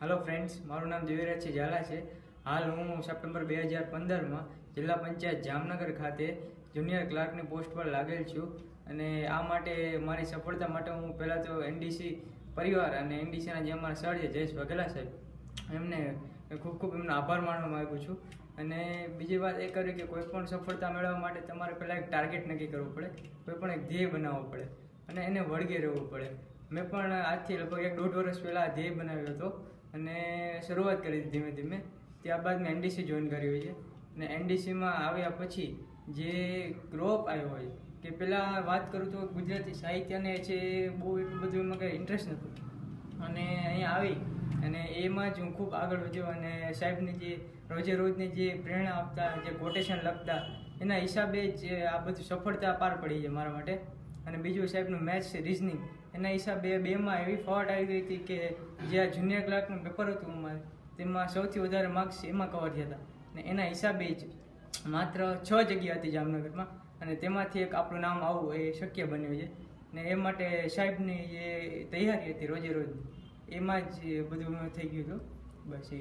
Hello friends મારું નામ દેવીરાજસિંહ ઝાલા છે. હાલ હું સપ્ટેમ્બર બે હજાર પંદરમાં જિલ્લા પંચાયત જામનગર ખાતે જુનિયર ક્લાર્કની પોસ્ટ પર લાગેલ છું અને આ માટે મારી સફળતા માટે હું પહેલાં તો એનડીસી પરિવાર અને એનડીસીના જે અમારા સર છે, જયેશ વઘેલા સાહેબ, એમને ખૂબ ખૂબ એમનો આભાર માનવા માગું છું. અને બીજી વાત એ કરી કે કોઈ પણ સફળતા મેળવવા માટે તમારે પહેલાં એક ટાર્ગેટ નક્કી કરવું પડે, કોઈ પણ એક ધ્યેય બનાવવો પડે અને એને વળગે રહેવું પડે. મેં પણ આજથી લગભગ એક દોઢ વર્ષ પહેલાં ધ્યેય બનાવ્યો હતો. અને શરૂઆત કરી ધીમે ધીમે. ત્યારબાદ મેં એનડીસી જોઈન કર્યું છે. અને એનડીસીમાં આવ્યા પછી જે ગ્રોઅપ આવ્યો હોય, કે પહેલાં વાત કરું તો ગુજરાતી સાહિત્યને છે બહુ એટલું બધું એમાં કંઈ ઇન્ટરેસ્ટ નહોતું. અને અહીંયા આવી અને એમાં જ હું ખૂબ આગળ વધ્યો અને સાહેબની જે રોજે રોજની જે પ્રેરણા આપતા, જે કોટેશન લખતા, એના હિસાબે જ આ બધું સફળતા પાર પડી છે મારા માટે. અને બીજું સાહેબનું મેથ્સ રિઝનિંગ એના હિસાબે બેમાં એવી ફોટ આવી ગઈ હતી કે જે આ જુનિયર ક્લાર્કનું પેપર હતું અમારે, તેમાં સૌથી વધારે માર્ક્સ એમાં કવર થયા હતા. અને એના હિસાબે જ માત્ર છ જગ્યા હતી જામનગરમાં અને તેમાંથી એક આપણું નામ આવવું એ શક્ય બન્યું છે. ને એ માટે સાહેબની જે તૈયારી હતી રોજે રોજ એમાં જ બધું થઈ ગયું હતું. બસ એ.